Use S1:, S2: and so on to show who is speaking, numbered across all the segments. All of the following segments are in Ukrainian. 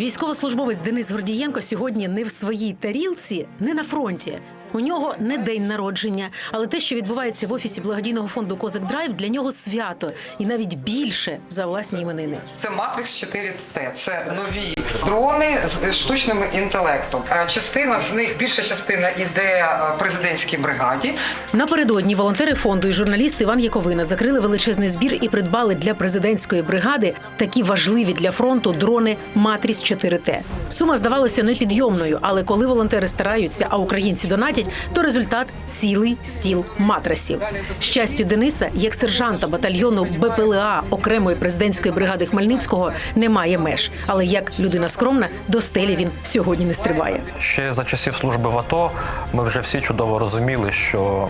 S1: Військовослужбовець Денис Гордієнко сьогодні не в своїй тарілці, не на фронті. У нього не день народження, але те, що відбувається в офісі благодійного фонду Козак Драйв, для нього свято і навіть більше за власні іменини.
S2: Це Matrix 4T. Це нові дрони з штучним інтелектом. Е, Частина з них, більша частина іде е, президентській бригаді.
S1: Напередодні волонтери фонду і журналіст Іван Яковина закрили величезний збір і придбали для президентської бригади такі важливі для фронту дрони Матріс 4Т. Сума здавалося непідйомною, але коли волонтери стараються, а українці донатять, то результат цілий стіл матрасів. Щастю Дениса, як сержанта батальйону БПЛА окремої президентської бригади Хмельницького, немає меж. Але як людина скромна, до стелі він сьогодні не стрибає.
S3: Ще за часів служби в АТО ми вже всі чудово розуміли, що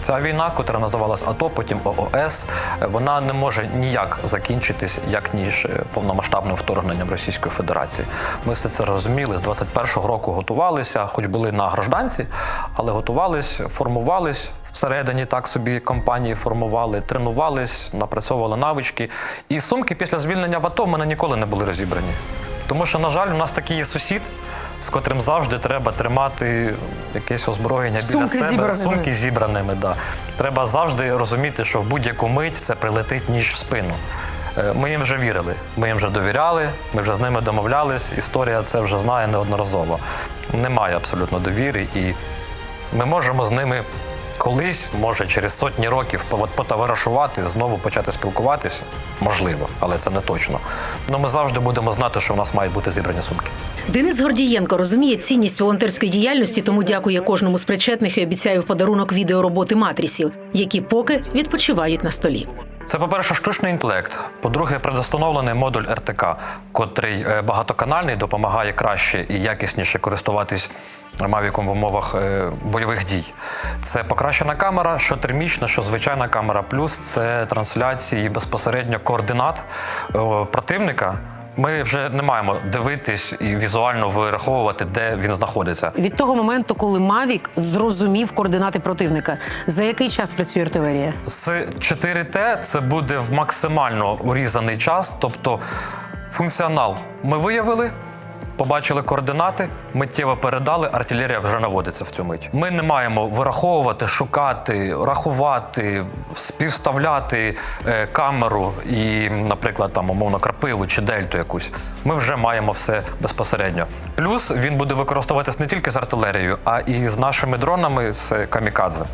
S3: ця війна, котра називалась АТО, потім ООС, вона не може ніяк закінчитись, як ніж повномасштабним вторгненням Російської Федерації. Ми все це розуміли. З 21-го року готувалися, хоч були на гражданці, але готувались, формувались. Всередині так собі компанії формували, тренувались, напрацьовували навички. І сумки після звільнення в АТО в мене ніколи не були розібрані. Тому що, на жаль, у нас такий є сусід, з котрим завжди треба тримати якесь озброєння біля
S1: Сумки
S3: себе.
S1: зібраними.
S3: Сумки зібраними. Да. Треба завжди розуміти, що в будь-яку мить це прилетить ніж в спину. Е, Ми їм вже вірили, ми їм вже довіряли, ми вже з ними домовлялись. Історія це вже знає неодноразово. Немає абсолютно довіри, і ми можемо з ними колись, може, через сотні років потоваришувати, знову почати спілкуватись. Можливо, але це не точно. Ну ми завжди будемо знати, що в нас мають бути зібрані сумки.
S1: Денис Гордієнко розуміє цінність волонтерської діяльності, тому дякує кожному з причетних і обіцяє в подарунок відеороботи матрісів, які поки відпочивають на столі.
S3: Це, по-перше, штучний інтелект. По-друге, предустановлений модуль РТК, котрий е, багатоканальний, допомагає краще і якісніше користуватись Мавіком в умовах е, бойових дій. Це покращена камера, що термічна, що звичайна камера. Плюс це трансляції безпосередньо координат е, противника. Ми вже не маємо дивитись і візуально вираховувати, де він знаходиться.
S1: Від того моменту, коли Мавік зрозумів координати противника, за який час працює артилерія?
S3: З 4Т це буде в максимально урізаний час, тобто функціонал ми виявили. Побачили координати, миттєво передали, артилерія вже наводиться в цю мить. Ми не маємо вираховувати, шукати, рахувати, співставляти е, камеру і, наприклад, там умовно крапиву чи дельту якусь. Ми вже маємо все безпосередньо. Плюс він буде використовуватись не тільки з артилерією, а і з нашими дронами з камікадзе,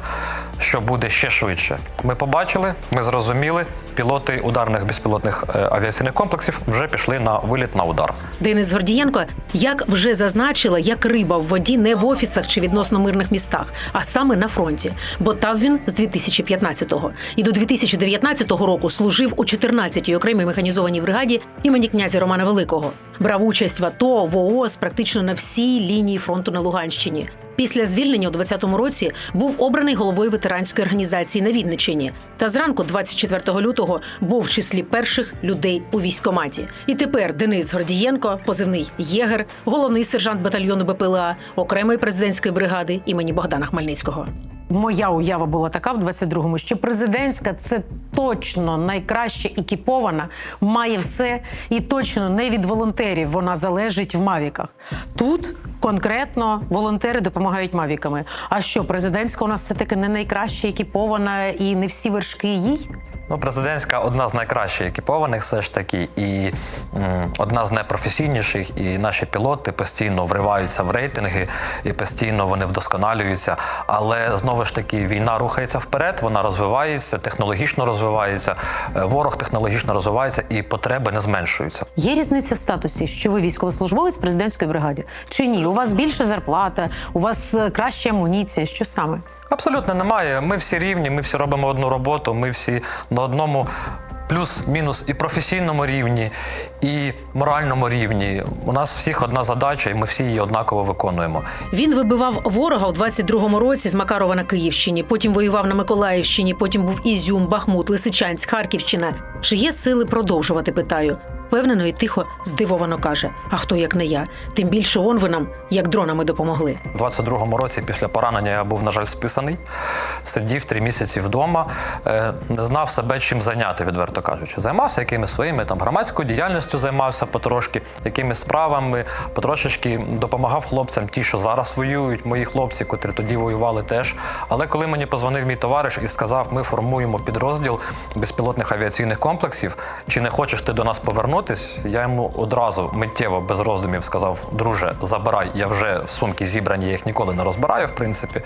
S3: що буде ще швидше. Ми побачили, ми зрозуміли. Пілоти ударних безпілотних е, авіаційних комплексів вже пішли на виліт на удар.
S1: Денис Гордієнко, як вже зазначила, як риба в воді не в офісах чи відносно мирних містах, а саме на фронті. Бо там він з 2015-го. І до 2019 року служив у 14-й окремій механізованій бригаді імені князя Романа Великого. Брав участь в АТО, в ООС практично на всій лінії фронту на Луганщині. Після звільнення у 20-му році був обраний головою ветеранської організації на Вінниччині. Та зранку, 24 лютого, був в числі перших людей у військкоматі. І тепер Денис Гордієнко, позивний Єгер, головний сержант батальйону БПЛА окремої президентської бригади імені Богдана Хмельницького. Моя уява була така в 22-му, що президентська це точно найкраще екіпована, має все і точно не від волонтерів вона залежить в мавіках. Тут конкретно волонтери допомагають мавіками. А що президентська у нас все таки не найкраще екіпована і не всі вершки їй?
S3: Ну, президентська одна з найкращих екіпованих, все ж таки, і м, одна з найпрофесійніших. І наші пілоти постійно вриваються в рейтинги, і постійно вони вдосконалюються. Але знову ж таки, війна рухається вперед, вона розвивається, технологічно розвивається, е, ворог технологічно розвивається, і потреби не зменшуються.
S1: Є різниця в статусі, що ви військовослужбовець президентської бригади? Чи ні? У вас більша зарплата, у вас е, краща амуніція? Що саме?
S3: Абсолютно немає. Ми всі рівні, ми всі робимо одну роботу, ми всі на одному. Плюс-мінус і професійному рівні, і моральному рівні. У нас всіх одна задача, і ми всі її однаково виконуємо.
S1: Він вибивав ворога у 22-му році з Макарова на Київщині. Потім воював на Миколаївщині. Потім був Ізюм, Бахмут, Лисичанськ, Харківщина. Чи є сили продовжувати? Питаю. Впевнено і тихо, здивовано каже: А хто як не я? Тим більше он ви нам як дронами допомогли.
S3: У 22-му році після поранення я був, на жаль, списаний. Сидів три місяці вдома, е, не знав себе чим зайняти, відверто кажучи. Займався якимись своїми там громадською діяльністю, займався потрошки, якимись справами, потрошечки допомагав хлопцям, ті, що зараз воюють, мої хлопці, котрі тоді воювали теж. Але коли мені позвонив мій товариш і сказав, ми формуємо підрозділ безпілотних авіаційних комплексів, чи не хочеш ти до нас повернутись? Я йому одразу миттєво без роздумів сказав: друже, забирай, я вже в сумки зібрані, я їх ніколи не розбираю, в принципі.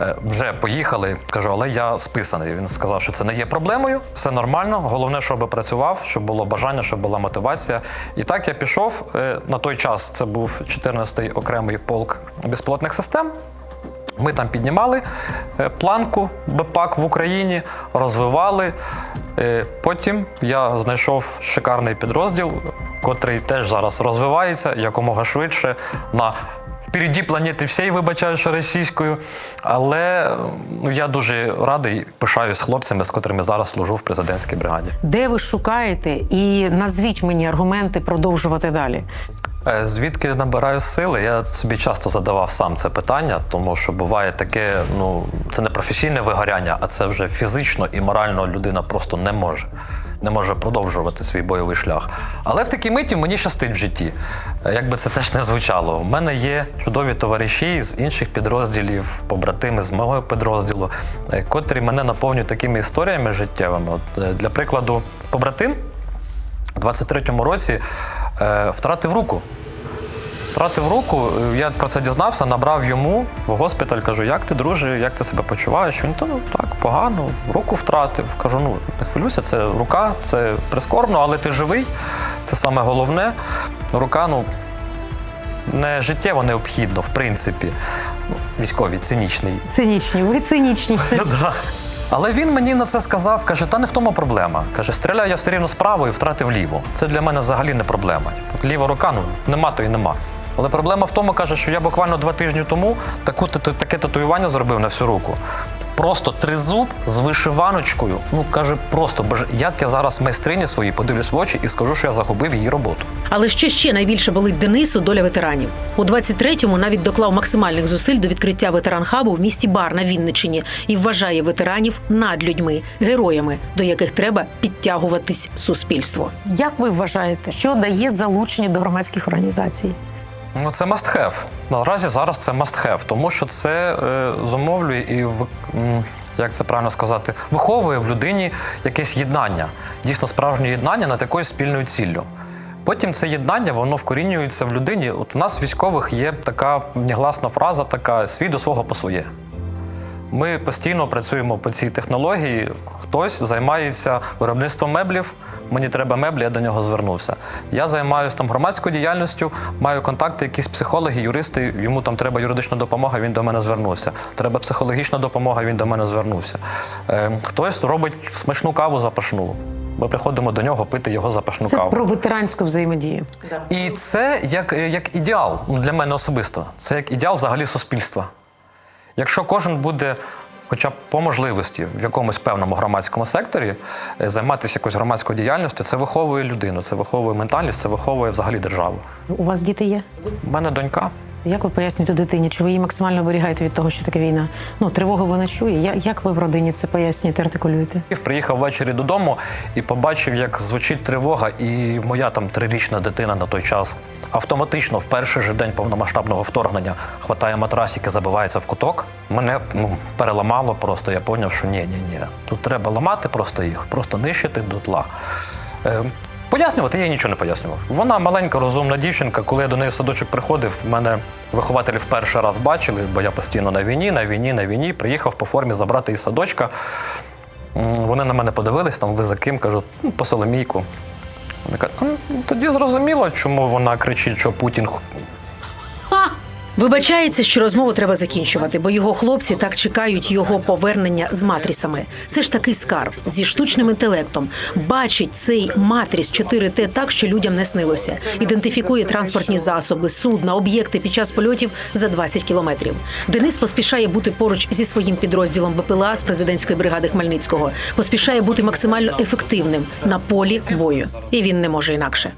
S3: Е, Вже поїхали. Кажу, але я списаний. Він сказав, що це не є проблемою, все нормально. Головне, щоб працював, щоб було бажання, щоб була мотивація. І так я пішов. Е, На той час це був 14-й окремий полк безпілотних систем. Ми там піднімали е, планку БПАК в Україні, розвивали. Е, Потім я знайшов шикарний підрозділ, котрий теж зараз розвивається якомога швидше на впереді планети всієї, вибачаю, що російською. Але ну, я дуже радий, пишаюсь хлопцями, з котрими зараз служу в президентській бригаді.
S4: Де ви шукаєте? І назвіть мені аргументи продовжувати далі.
S3: Е, Звідки набираю сили? Я собі часто задавав сам це питання, тому що буває таке, ну це не професійне вигоряння, а це вже фізично і морально людина просто не може. Не може продовжувати свій бойовий шлях. Але в такій миті мені щастить в житті. Е, Як би це теж не звучало. У мене є чудові товариші з інших підрозділів, побратими з мого підрозділу, е, котрі мене наповнюють такими історіями життєвими. От, для прикладу, побратим у 23-му році втратив руку. Втратив руку, е, я про це дізнався, набрав йому в госпіталь, кажу, як ти, друже, як ти себе почуваєш? Він то ну так, погано, руку втратив. Кажу, ну не хвилюйся, це рука, це прискорбно, але ти живий, це саме головне. Рука, ну, не життєво необхідно, в принципі. Ну, військовий, цинічний
S4: Цинічні, ви цинічні.
S3: Але він мені на це сказав, каже, та не в тому проблема. Каже, стріляю я все рівно справа і втратив ліву. Це для мене взагалі не проблема. Ліва рука, ну нема, то і нема. Але проблема в тому, каже, що я буквально два тижні тому таку, таке татуювання зробив на всю руку. Просто тризуб з вишиваночкою. Ну каже, просто як я зараз майстрині своїй подивлюсь в очі і скажу, що я загубив її роботу.
S1: Але що ще найбільше болить Денису доля ветеранів. У 23-му навіть доклав максимальних зусиль до відкриття ветеран-хабу в місті Бар на Вінниччині і вважає ветеранів над людьми, героями, до яких треба підтягуватись суспільство.
S4: Як ви вважаєте, що дає залучення до громадських організацій?
S3: Ну, це must have. Наразі зараз це must have, тому що це е, зумовлює і в- як це правильно сказати, виховує в людині якесь єднання, дійсно справжнє єднання над якоюсь спільною ціллю. Потім це єднання воно вкорінюється в людині. От у нас військових є така негласна фраза, така свій до свого по своє. Ми постійно працюємо по цій технології. Хтось займається виробництвом меблів. Мені треба меблі, я до нього звернувся. Я займаюся там громадською діяльністю, маю контакти, якісь психологи, юристи. Йому там треба юридична допомога, він до мене звернувся. Треба психологічна допомога, він до мене звернувся. Е, хтось робить смачну каву запашну. Ми приходимо до нього пити його запашну
S4: Це
S3: каву.
S4: про ветеранську взаємодію.
S3: І це як, як ідеал ну, для мене особисто. Це як ідеал взагалі суспільства. Якщо кожен буде, хоча б по можливості, в якомусь певному громадському секторі е, займатися якоюсь громадською діяльністю, це виховує людину, це виховує ментальність, це виховує взагалі державу.
S4: У вас діти є?
S3: У мене донька.
S4: Як ви пояснюєте дитині? Чи ви її максимально оберігаєте від того, що таке війна? Ну, тривогу вона чує. Як ви в родині це пояснюєте, артикулюєте?
S3: Приїхав ввечері додому і побачив, як звучить тривога, і моя там трирічна дитина на той час автоматично в перший же день повномасштабного вторгнення хватає матрасик і забивається в куток. Мене ну, переламало просто. Я зрозумів, що ні, ні, ні. Тут треба ламати просто їх, просто нищити дотла. Пояснювати я їй нічого не пояснював. Вона маленька, розумна дівчинка. Коли я до неї в садочок приходив, мене вихователі в перший раз бачили, бо я постійно на війні, на війні, на війні. Приїхав по формі забрати із садочка. Вони на мене подивились, там ви за ким кажуть, ну, по Соломійку. Вони кажуть, «Ну, тоді зрозуміло, чому вона кричить, що Путін.
S1: Вибачається, що розмову треба закінчувати, бо його хлопці так чекають його повернення з матрісами. Це ж такий скарб зі штучним інтелектом. Бачить цей матріс 4Т так, що людям не снилося. Ідентифікує транспортні засоби, судна, об'єкти під час польотів за 20 кілометрів. Денис поспішає бути поруч зі своїм підрозділом БПЛА з президентської бригади Хмельницького. Поспішає бути максимально ефективним на полі бою, і він не може інакше.